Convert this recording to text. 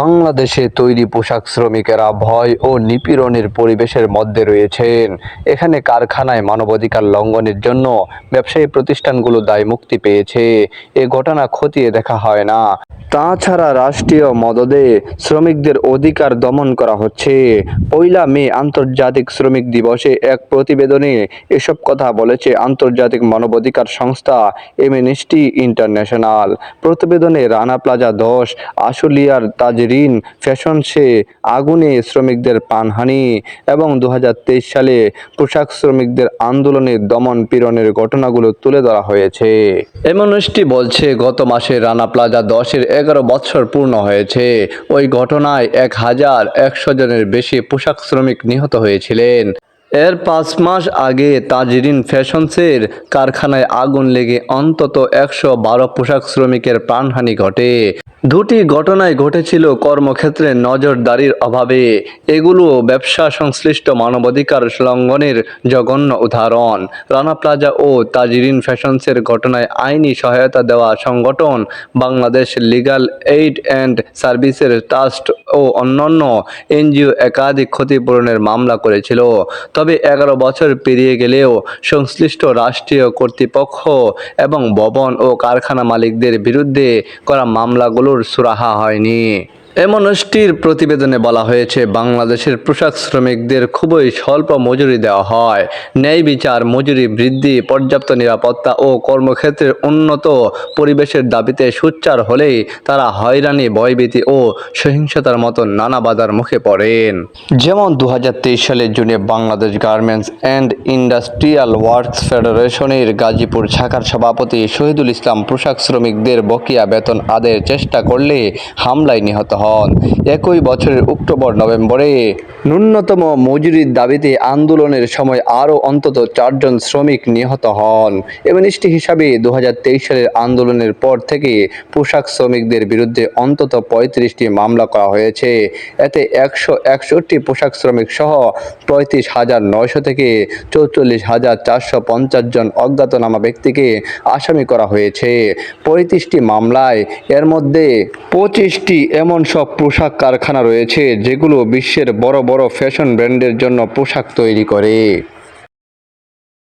বাংলাদেশে তৈরি পোশাক শ্রমিকেরা ভয় ও নিপীড়নের পরিবেশের মধ্যে রয়েছেন। এখানে কারখানায় মানবাধিকার লঙ্ঘনের জন্য ব্যবসায়ী প্রতিষ্ঠানগুলো দায় মুক্তি পেয়েছে। এ ঘটনা খতিয়ে দেখা হয় না। তাছাড়া রাষ্ট্রীয় মদদে শ্রমিকদের অধিকার দমন করা হচ্ছে। পয়লা মে আন্তর্জাতিক শ্রমিক দিবসে এক প্রতিবেদনে এসব কথা বলেছে আন্তর্জাতিক মানবাধিকার সংস্থা এমএনএসটি ইন্টারন্যাশনাল প্রতিবেদনে রানা প্লাজা দশ, আশুলিয়ার তাজরিন ফ্যাশনসে আগুনে শ্রমিকদের প্রাণহানি এবং দু হাজার তেইশ সালে পোশাক শ্রমিকদের আন্দোলনে দমন পীড়নের ঘটনাগুলো তুলে ধরা হয়েছে। এমনএসটি বলছে, গত মাসে রানা প্লাজা দশের এগারো বছর পূর্ণ হয়েছে। ওই ঘটনায় এক হাজার একশো জনের বেশি পোশাক শ্রমিক নিহত হয়েছিলেন। এর পাঁচ মাস আগে তাজরিন ফ্যাশনসের কারখানায় আগুন লেগে অন্তত একশো বারো পোশাক শ্রমিকের প্রাণহানি ঘটে। দুটি ঘটনায় ঘটেছিল কর্মক্ষেত্রে নজরদারির অভাবে। এগুলো ব্যবসা সংশ্লিষ্ট মানবাধিকার লঙ্ঘনের জঘন্য উদাহরণ। রানা প্লাজা ও তাজরিন ফ্যাশনসের ঘটনায় আইনি সহায়তা দেওয়া সংগঠন বাংলাদেশ লিগ্যাল এইড অ্যান্ড সার্ভিসের ট্রাস্ট ও অন্যান্য এনজিও একাধিক ক্ষতিপূরণের মামলা করেছিল। তবে এগারো বছর পেরিয়ে গেলেও সংশ্লিষ্ট রাষ্ট্রীয় কর্তৃপক্ষ এবং ভবন ও কারখানা মালিকদের বিরুদ্ধে করা মামলাগুলোর সুরাহা হয়নি। এমনষ্টির প্রতিবেদনে বলা হয়েছে, বাংলাদেশের পোশাক শ্রমিকদের খুবই স্বল্প মজুরি দেওয়া হয়। ন্যায় বিচার, মজুরি বৃদ্ধি, পর্যাপ্ত নিরাপত্তা ও কর্মক্ষেত্রের উন্নত পরিবেশের দাবিতে সোচ্চার হলেই তারা হয়রানি, ভয়ভীতি ও সহিংসতার মতো নানা বাধার মুখে পড়েন। যেমন দু হাজার তেইশ সালের জুনে Bangladesh garments and industrial works ফেডারেশনের গাজীপুর শাখার সভাপতি শহীদুল ইসলাম পোশাক শ্রমিকদের বকেয়া বেতন আদায়ের চেষ্টা করলে হামলায় নিহত হন একই বছরের অক্টোবর, নভেম্বরে ন্যূনতম মজুরির দাবিতে আন্দোলনের সময় আরও অন্তত চারজন শ্রমিক নিহত হন। এমনিস্টি হিসাবে দুহাজার তেইশ সালের আন্দোলনের পর থেকে পোশাক শ্রমিকদের বিরুদ্ধে অন্তত পঁয়ত্রিশটি মামলা করা হয়েছে। এতে একশো একষট্টি পোশাক শ্রমিক সহ পঁয়ত্রিশ হাজার নয়শো থেকে চৌচল্লিশ হাজার চারশো পঞ্চাশ জন অজ্ঞাতনামা ব্যক্তিকে আসামি করা হয়েছে। পঁয়ত্রিশটি মামলায় এর মধ্যে পঁচিশটি এমন সব পোশাক কারখানা রয়েছে যেগুলো বিশ্বের বড় বড় ফ্যাশন ব্র্যান্ডের জন্য পোশাক তৈরি করে।